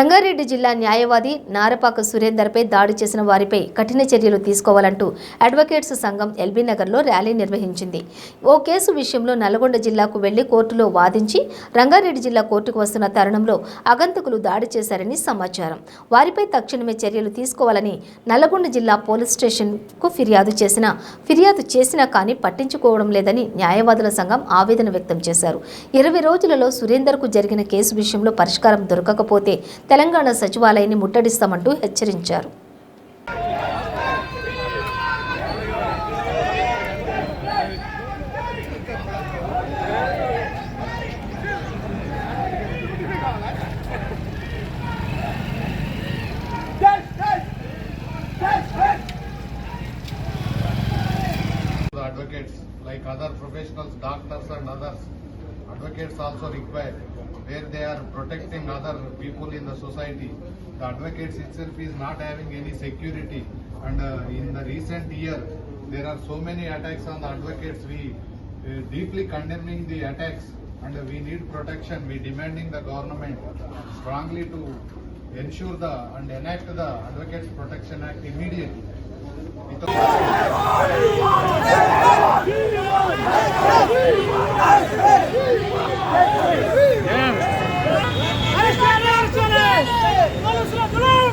రంగారెడ్డి జిల్లా న్యాయవాది నారపాక సురేందర్పై దాడి చేసిన వారిపై కఠిన చర్యలు తీసుకోవాలంటూ అడ్వకేట్స్ సంఘం ఎల్బీ నగర్లో ర్యాలీ నిర్వహించింది. ఓ కేసు విషయంలో నల్గొండ జిల్లాకు వెళ్ళి కోర్టులో వాదించి రంగారెడ్డి జిల్లా కోర్టుకు వస్తున్న తరుణంలో అగంతకులు దాడి చేశారని సమాచారం. వారిపై తక్షణమే చర్యలు తీసుకోవాలని నల్గొండ జిల్లా పోలీస్ స్టేషన్కు ఫిర్యాదు చేసినా ఫిర్యాదు చేసినా కానీ పట్టించుకోవడం లేదని న్యాయవాదుల సంఘం ఆవేదన వ్యక్తం చేశారు. ఇరవై రోజులలో సురేందర్కు జరిగిన కేసు విషయంలో పరిష్కారం దొరకకపోతే తెలంగాణ సచివాలయాన్ని ముట్టడిస్తామంటూ హెచ్చరించారు The advocates, like other professionals, doctors and others, advocates also require where they are protecting other people in the society. The advocates itself is not having any security and uh, in the recent year, there are so many attacks on the advocates. We uh, deeply condemning the attacks and we need protection. We demanding the government strongly to ensure the and enact the Advocates Protection Act immediately. গোলাম গোলাম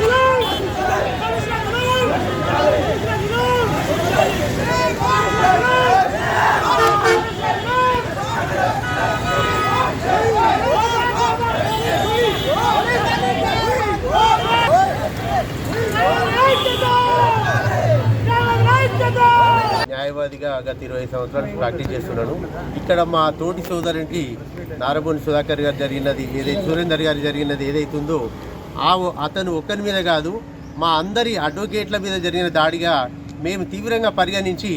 গোলাম న్యాయవాదిగా గత ఇరవై సంవత్సరాలు practice చేస్తున్నాను ఇక్కడ మా తోటి సోదరునికి నారబోని సుధాకర్ గారు జరిగినది ఏదైతే సురేందర్ గారు జరిగినది ఏదైతుందో ఉందో ఆ అతను ఒక్కరి మీద కాదు మా అందరి అడ్వకేట్ల మీద జరిగిన దాడిగా మేము తీవ్రంగా పరిగణించి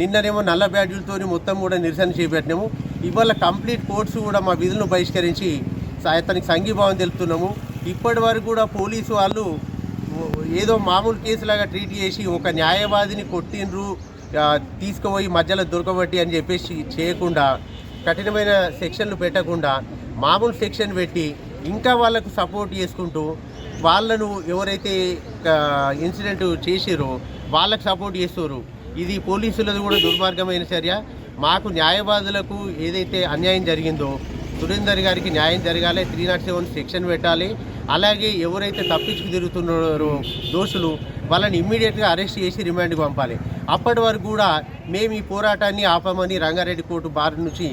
నిన్ననేమో నల్ల బ్యాడ్జులతో మొత్తం కూడా నిరసన చేపట్టినాము. ఇవాళ కంప్లీట్ కోర్ట్స్ కూడా మా విధులను బహిష్కరించి అతనికి సంఘీభావం తెలుపుతున్నాము. ఇప్పటి వరకు కూడా పోలీసు వాళ్ళు ఏదో మామూలు కేసులాగా ట్రీట్ చేసి ఒక న్యాయవాదిని కొట్టిండ్రు తీసుకుపోయి మధ్యలో దొరకబట్టి అని చెప్పేసి చేయకుండా కఠినమైన సెక్షన్లు పెట్టకుండా మామూలు సెక్షన్ పెట్టి ఇంకా వాళ్ళకు సపోర్ట్ చేసుకుంటూ వాళ్ళను ఎవరైతే ఇన్సిడెంట్ చేసిరో వాళ్ళకు సపోర్ట్ చేస్తారు. ఇది పోలీసులది కూడా దుర్మార్గమైన చర్య. మాకు న్యాయవాదులకు ఏదైతే అన్యాయం జరిగిందో సురేందర్ గారికి న్యాయం జరగాలి త్రీ నాట్ సెవెన్ సెక్షన్ పెట్టాలి. అలాగే ఎవరైతే తప్పించుకు తిరుగుతున్నారో దోషులు వాళ్ళని ఇమ్మీడియట్గా అరెస్ట్ చేసి రిమాండ్కి పంపాలి. అప్పటి వరకు కూడా మేము ఈ పోరాటాన్ని ఆపమని రంగారెడ్డి కోర్టు బార్ నుంచి